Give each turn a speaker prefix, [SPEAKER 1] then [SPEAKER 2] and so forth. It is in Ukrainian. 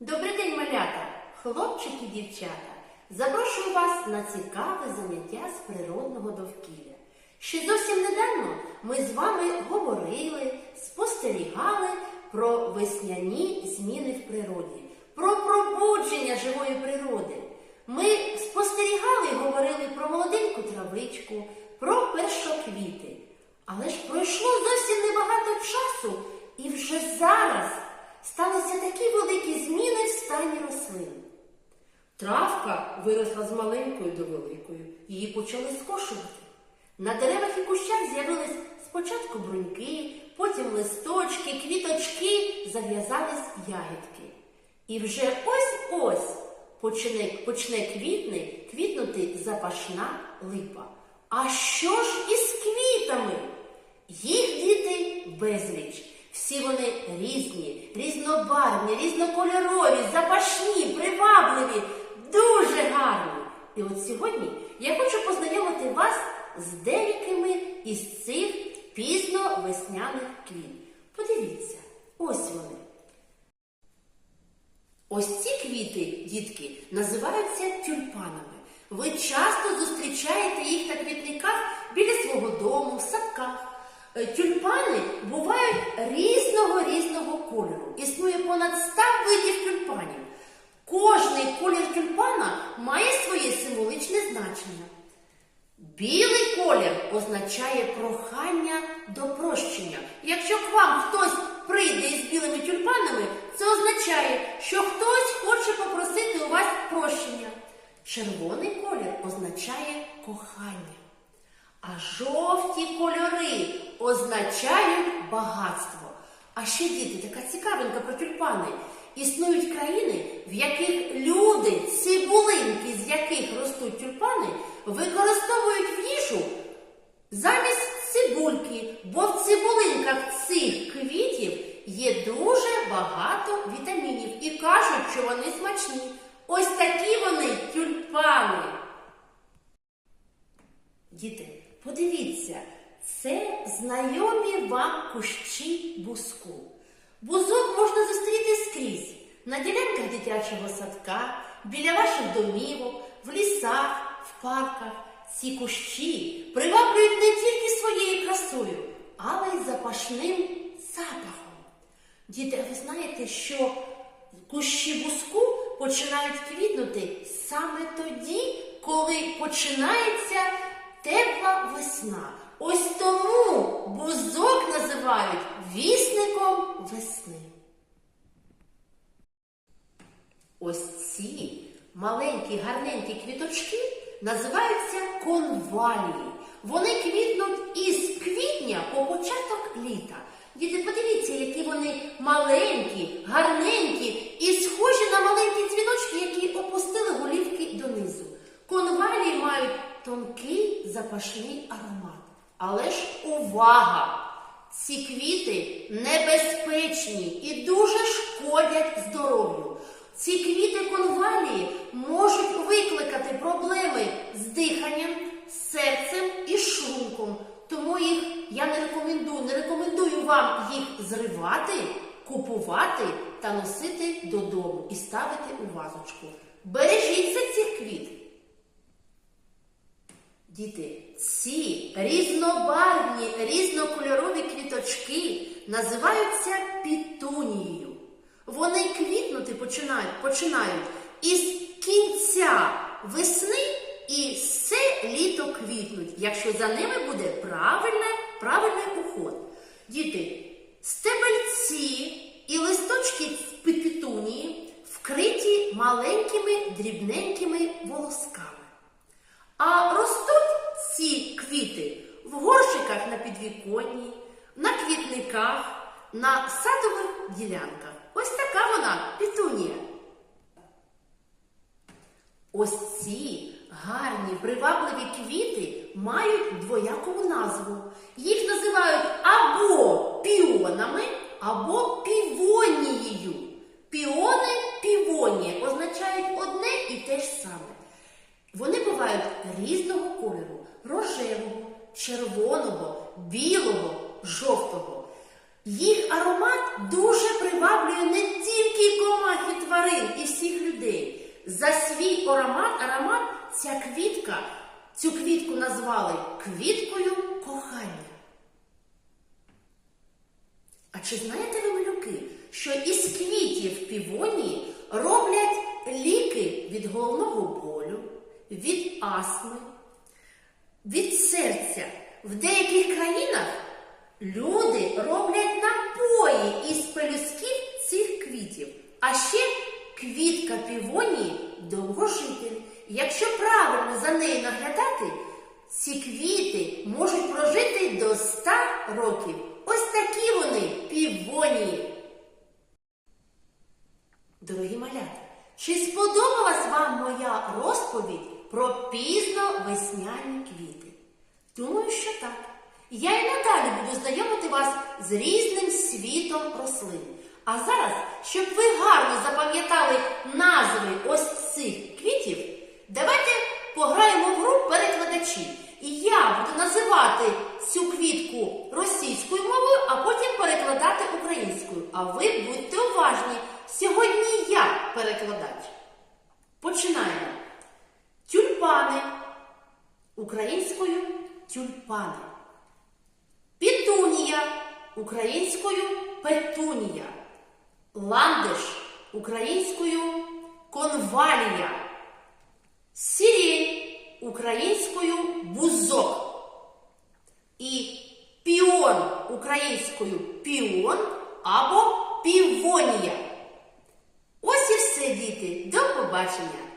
[SPEAKER 1] Добрий день, малята, хлопчики дівчата. Запрошую вас на цікаве заняття з природного довкілля. Ще зовсім недавно ми з вами говорили, спостерігали про весняні зміни в природі, про пробудження живої природи. Ми спостерігали і говорили про молоденьку травичку, про першоквіти. Але ж пройшло зовсім небагато часу, і вже зараз сталися такі великі зміни в стані рослин. Травка виросла з маленькою до великою, її почали скошувати. На деревах і кущах з'явились спочатку бруньки, потім листочки, квіточки, зав'язались ягідки. І вже ось-ось почне, почне квітни, квітнути запашна липа. А що ж із квітами? Їх діти безліч. Всі вони різні, різнобарвні, різнокольорові, запашні, привабливі, дуже гарні. І от сьогодні я хочу познайомити вас з деякими із цих пізно весняних квіт. Подивіться, ось вони. Ось ці квіти, дітки, називаються тюльпанами. Ви часто зустрічаєте їх на квітниках біля свого дому, в садках. Е, Тюльпани бувають різного різного кольору. Існує понад 100 видів тюльпанів. Кожний колір тюльпана має своє символичне значення. Білий колір означає прохання до прощення. Якщо к вам хтось прийде із білими тюльпанами, це означає, що хтось хоче попросити у вас прощення. Червоний колір означає кохання. А жовті кольори означають багатство. А ще діти, така цікавинка про тюльпани. Існують країни, в яких люди, цибулинки, з яких ростуть тюльпани, використовують в їжу замість цибульки, бо в цибулинках цих квітів є дуже багато вітамінів і кажуть, що вони смачні. Ось такі вони тюльпани. Діти, подивіться, це знайомі вам кущі буску. Бузок можна зустріти скрізь на ділянках дитячого садка, біля ваших домівок, в лісах, в парках. Ці кущі приваблюють не тільки своєю красою, але й запашним запахом. Діти, ви знаєте, що кущі буску починають квітнути саме тоді, коли починається тепла весна. Ось тому бузок називають вісником весни. Ось ці маленькі гарненькі квіточки називаються конвалії. Вони квітнуть із квітня по початок літа. Діти, подивіться, які вони маленькі, гарненькі і схожі на маленькі дзвіночки, які опустили голівки донизу. Конвалії мають тонкий запашний аромат. Але ж увага! Ці квіти небезпечні і дуже шкодять здоров'ю. Ці квіти конвалії можуть викликати проблеми з диханням, серцем і шлунком. Тому їх я не рекомендую, не рекомендую вам їх зривати, купувати та носити додому і ставити у вазочку. Бережіться цих квіт. Діти, ці різнобарвні, різнокольорові квіточки називаються пітунією. Вони квітнути починають, починають із кінця весни і все літо квітнуть, якщо за ними буде правильне, правильний уход. Діти, стебельці і листочки пітунії вкриті маленькими дрібненькими волосками. А ростуть ці квіти в горщиках на підвіконні, на квітниках, на садових ділянках. Ось така вона пітунія. Ось ці гарні привабливі квіти мають двоякову назву. Їх називають або піонами, або півонією. Піони, півонія означають одне і те ж саме. Вони бувають різного кольору рожевого, червоного, білого, жовтого. Їх аромат дуже приваблює не тільки комах і тварин, За свій аромат, аромат ця квітка, цю квітку назвали квіткою кохання. А чи знаєте ви, малюки, що із квітів півонії роблять ліки від головного болю, від астми, від серця? В деяких країнах люди роблять напої із пелюсків цих квітів. А ще квітка півонії довгожитель. Якщо правильно за нею наглядати, ці квіти можуть прожити до 100 років. Ось такі вони півонії. Дорогі малята, чи сподобалась вам моя розповідь про пізно-весняні квіти? Думаю, що так. Я і надалі буду знайомити вас з різним світом рослин. А зараз, щоб ви гарно запам'ятали назви ось цих квітів, давайте пограємо в гру перекладачі. І я буду називати цю квітку російською мовою, а потім перекладати українською. А ви будьте уважні. Сьогодні я перекладач. Починаємо. Українською тюльпани. Пітунія. Українською петунія. Ландиш. Українською конвалія. Сирень. Українською бузок. І піон українською піон або півонія. Ось і все, діти. До побачення!